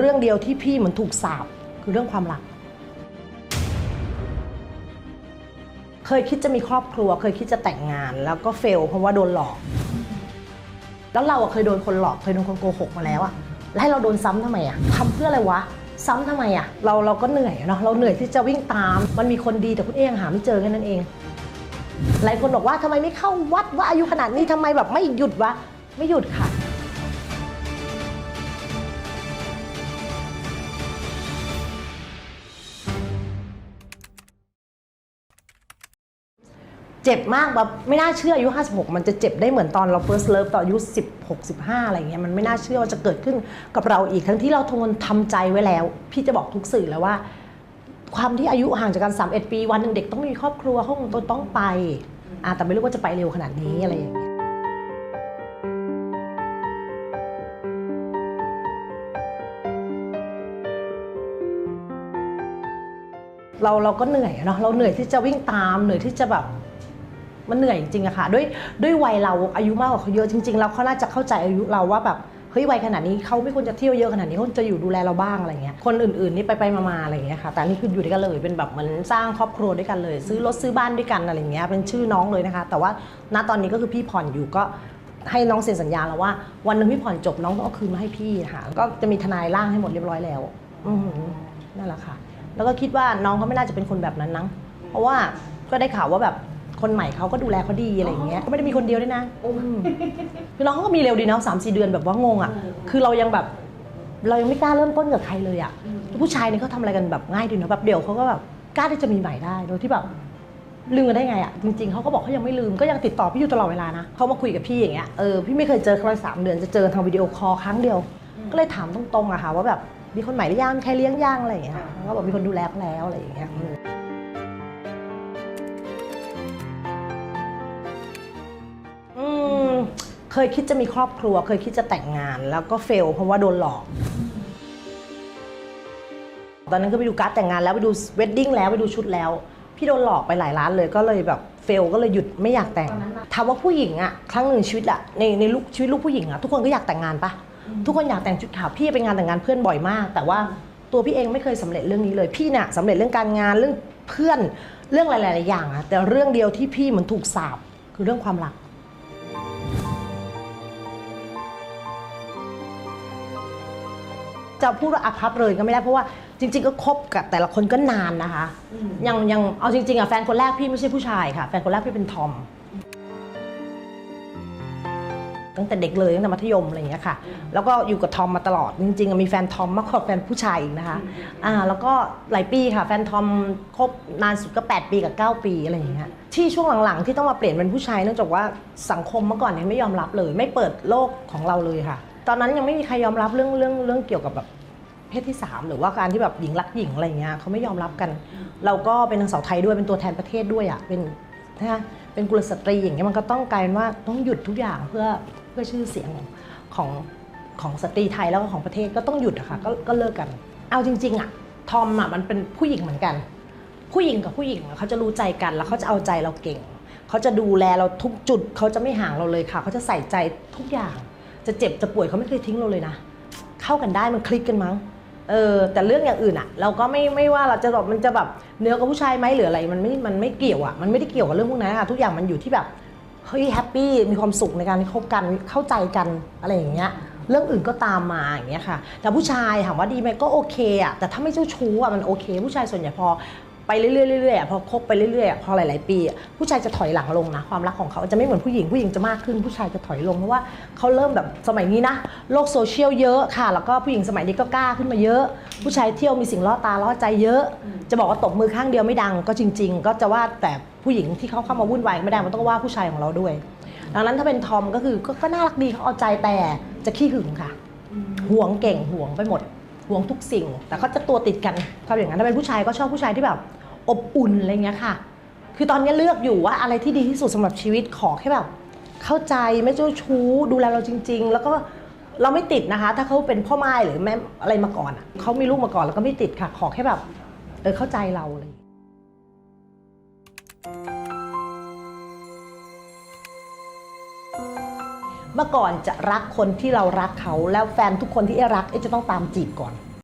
เรื่องเดียวที่พี่เหมือนถูกสาบคือเรื่องความรัก เคยคิดจะมีครอบครัว เคยคิดจะแต่งงาน แล้วก็เฟล เพราะว่าโดนหลอก แล้วเราอะเคยโดนคนหลอก เคยโดนคนโกหกมาแล้วอะแล้วให้เราโดนซ้ำทำไมอะทำเพื่ออะไรวะ ซ้ำทำไมอะเราเราก็เหนื่อยเนาะเราเหนื่อยที่จะวิ่งตาม มันมีคนดีแต่คุณเอ๊ยังหาไม่เจอแค่นั้นเอง หลายคนบอกว่าทำไมไม่เข้าวัดว่าอายุขนาดนี้ทำไมแบบไม่หยุดวะไม่หยุดค่ะ เจ็บมากแบบไม่น่าเชื่ออายุ 56 มันจะเจ็บได้เหมือนตอนเรา first love ตอนอายุ 16 15 อะไรเงี้ยมันไม่น่าเชื่อว่าจะเกิดขึ้นกับเราอีกทั้งที่เราทนทำใจไว้แล้ว พี่จะบอกทุกสื่อแล้วว่า ความที่อายุห่างจากกัน31 ปี วันหนึ่งเด็กต้องมีครอบครัวเขาคงต้องไปอะแต่ไม่รู้ว่าจะไปเร็วขนาดนี้อะไรอย่างเงี้ยเราเราก็เหนื่อยอะเนาะเราเหนื่อยที่จะวิ่งตามเหนื่อยที่จะแบบ มันเหนื่อยจริงๆอะค่ะด้วยด้วยวัยเราอายุมากกว่าเขาเยอะจริงๆแล้วเขาน่าจะเข้าใจอายุเราว่าแบบเฮ้ยวัยขนาดนี้เขาไม่ควรจะเที่ยวเยอะขนาดนี้เขาจะอยู่ดูแลเราบ้างอะไรเงี้ยคนอื่นๆนี่ไปไปมาๆอะไรเงี้ยค่ะแต่นี่คืออยู่ด้วยกันเลยเป็นแบบเหมือนสร้างครอบครัวด้วยกันเลย ซื้อรถซื้อบ้านด้วยกันอะไรเงี้ยเป็นชื่อน้องเลยนะคะ แต่ว่าณตอนนี้ก็คือพี่ผ่อนอยู่ก็ให้น้องเซ็นสัญญาแล้วว่า วันหนึ่งพี่ผ่อนจบน้องต้องเอาคืนมาให้พี่ค่ะก็จะมีทนายร่างให้หมดเรียบร้อยแล้วนั่นแหละค่ะ แล้วก็คิดว่าน้องเขาไม่น่าจะเป็นคนแบบนั้นนังเพราะว่าก็ได้ข่าวว่าแบบ คนใหม่เขาก็ดูแลเขาดีอะไรอย่างเงี้ยก็ไม่ได้มีคนเดียวด้วยนะอืมคือน้องเขาก็มีเร็วดีเนาะสามสี่เดือนแบบว่างงอะคือเรายังแบบเรายังไม่กล้าเริ่มต้นกับใครเลยอะผู้ชายเนี่ยเขาทำอะไรกันแบบง่ายดีเนาะแบบเดี๋ยวเขาก็แบบกล้าที่จะมีใหม่ได้โดยที่แบบลืมกันได้ไงอะจริงๆเขาก็บอกเขายังไม่ลืมก็ยังติดต่อพี่อยู่ตลอดเวลานะเขามาคุยกับพี่อย่างเงี้ยเออพี่ไม่เคยเจอเขาเลยสามเดือนจะเจอทางวิดีโอคอลครั้งเดียว ก็เลยถามตรงๆอะค่ะว่าแบบมีคนใหม่หรือยังมีใครเลี้ยงยังอะไรอย่างเงี้ยค่ะเขาก็บอกมีคนดูแลเขาแล้วอะไรอย่างเงี้ย เคยคิดจะมีครอบครัว เคยคิดจะแต่งงาน แล้วก็เฟล เพราะว่าโดนหลอก ตอนนั้นก็ไปดูการ์ดแต่งงานแล้วไปดูเวดดิ้งแล้วไปดูชุดแล้ว พี่โดนหลอกไปหลายร้านเลยก็เลยแบบเฟลก็เลยหยุดไม่อยากแต่งถามว่าผู้หญิงอะครั้งหนึ่งชีวิตอะในในลูกชีวิตลูกผู้หญิงอะทุกคนก็อยากแต่งงานปะทุกคนอยากแต่งชุดขาวพี่ไปงานแต่งงานเพื่อนบ่อยมาก แต่ว่าตัวพี่เองไม่เคยสำเร็จเรื่องนี้เลยพี่เนี่ยสำเร็จเรื่องการงานเรื่องเพื่อนเรื่องหลาย ๆ อย่างอะแต่เรื่องเดียวที่พี่เหมือนถูกสาบคือเรื่องความรัก จะพูดว่าอาภัพเลยก็ไม่ได้เพราะว่าจริง ๆ ก็คบกับแต่ละคนก็นานนะคะยังยังเอาจริงๆอะแฟนคนแรกพี่ไม่ใช่ผู้ชายค่ะ แฟนคนแรกพี่เป็นทอมตั้งแต่เด็กเลยตั้งแต่มัธยมอะไรอย่างเงี้ยค่ะ แล้วก็อยู่กับทอมมาตลอดจริงๆอะมีแฟนทอมมากกว่าแฟนผู้ชายอีกนะคะอ่าแล้วก็หลายปีค่ะแฟนทอมคบนานสุดก็ 8 ปีกับ 9 ปีอะไรอย่างเงี้ยที่ช่วงหลังๆที่ต้องมาเปลี่ยนเป็นผู้ชายเนื่องจากว่าสังคมเมื่อก่อนเนี่ยไม่ยอมรับเลย ไม่เปิดโลกของเราเลยค่ะ ตอนนั้นยังไม่มีใครยอมรับเรื่องเรื่องเรื่องเกี่ยวกับแบบเพศที่ 3 หรือว่าการที่แบบหญิงรักหญิงอะไรเงี้ยเขาไม่ยอมรับกัน เราก็เป็นนางสาวไทยด้วยเป็นตัวแทนประเทศด้วยอะเป็นนะเป็นกุลสตรีอย่างเงี้ยมันก็ต้องกลายเป็นว่าต้องหยุดทุกอย่างเพื่อเพื่อชื่อเสียงของของสตรีไทยแล้วก็ของประเทศก็ต้องหยุดอะค่ะก็ก็เลิกกัน เอาจริง ๆอะทอมอะมันเป็นผู้หญิงเหมือนกัน ผู้หญิงกับผู้หญิงเขาจะรู้ใจกันแล้วเขาจะเอาใจเราเก่งเขาจะดูแลเราทุกจุดเขาจะไม่ห่างเราเลยค่ะเขาจะใส่ใจทุกอย่าง จะเจ็บจะป่วยเขาไม่เคยทิ้งเราเลยนะ เข้ากันได้มันคลิกกันมั้งเออแต่เรื่องอย่างอื่นอะเราก็ไม่ไม่ว่าเราจะแบบมันจะแบบเนื้อกับผู้ชายไหมหรืออะไรมันไม่มันไม่เกี่ยวอะมันไม่ได้เกี่ยวกับเรื่องพวกนั้นค่ะทุกอย่างมันอยู่ที่แบบเฮ้ยแฮปปี้มีความสุขในการคบกันเข้าใจกันอะไรอย่างเงี้ยเรื่องอื่นก็ตามมาอย่างเงี้ยค่ะ แต่ผู้ชายถามว่าดีไหมก็โอเคอะแต่ถ้าไม่เจ้าชู้อะมันโอเค ผู้ชายส่วนใหญ่พอ ไปเรื่อยๆเรื่อยๆอะพอคบไปเรื่อยๆอะพอหลายๆปีอะผู้ชายจะถอยหลังลงนะ ความรักของเขาจะไม่เหมือนผู้หญิงผู้หญิงจะมากขึ้น ผู้ชายจะถอยลงเพราะว่าเขาเริ่มแบบสมัยนี้นะโลกโซเชียลเยอะค่ะ แล้วก็ผู้หญิงสมัยนี้ก็กล้าขึ้นมาเยอะ ผู้ชายเที่ยวมีสิ่งล่อตาล่อใจเยอะ จะบอกว่าตบมือข้างเดียวไม่ดังก็จริง ๆ ก็จะว่าแต่ผู้หญิงที่เขาเข้ามาวุ่นวายไม่ได้มันต้องว่าผู้ชายของเราด้วย ดังนั้นถ้าเป็นทอมก็คือก็ก็น่ารักดีเขาเอาใจแต่จะขี้หึงค่ะห่วงเก่งห่วงไปหมดห่ วงทุกสิ่ง แต่เขาจะตัวติดกันเขาอย่างนั้นถ้าเป็นผู้ชายก็ชอบผู้ชายที่แบบอบอุ่นอะไรเงี้ยค่ะ คือตอนนี้เลือกอยู่ว่าอะไรที่ดีที่สุดสำหรับชีวิตขอแค่แบบเข้าใจไม่เจ้าชู้ดูแลเราจริง ๆ แล้วก็เราไม่ติดนะคะ ถ้าเขาเป็นพ่อไม้หรือแม่อะไรมาก่อนเขามีลูกมาก่อนแล้วก็ไม่ติดค่ะ ขอแค่แบบเออเข้าใจเราเลย เมื่อก่อนจะรักคนที่เรารักเขา แล้วแฟนทุกคนที่เอ๊รักเอ๊จะต้องตามจีบก่อน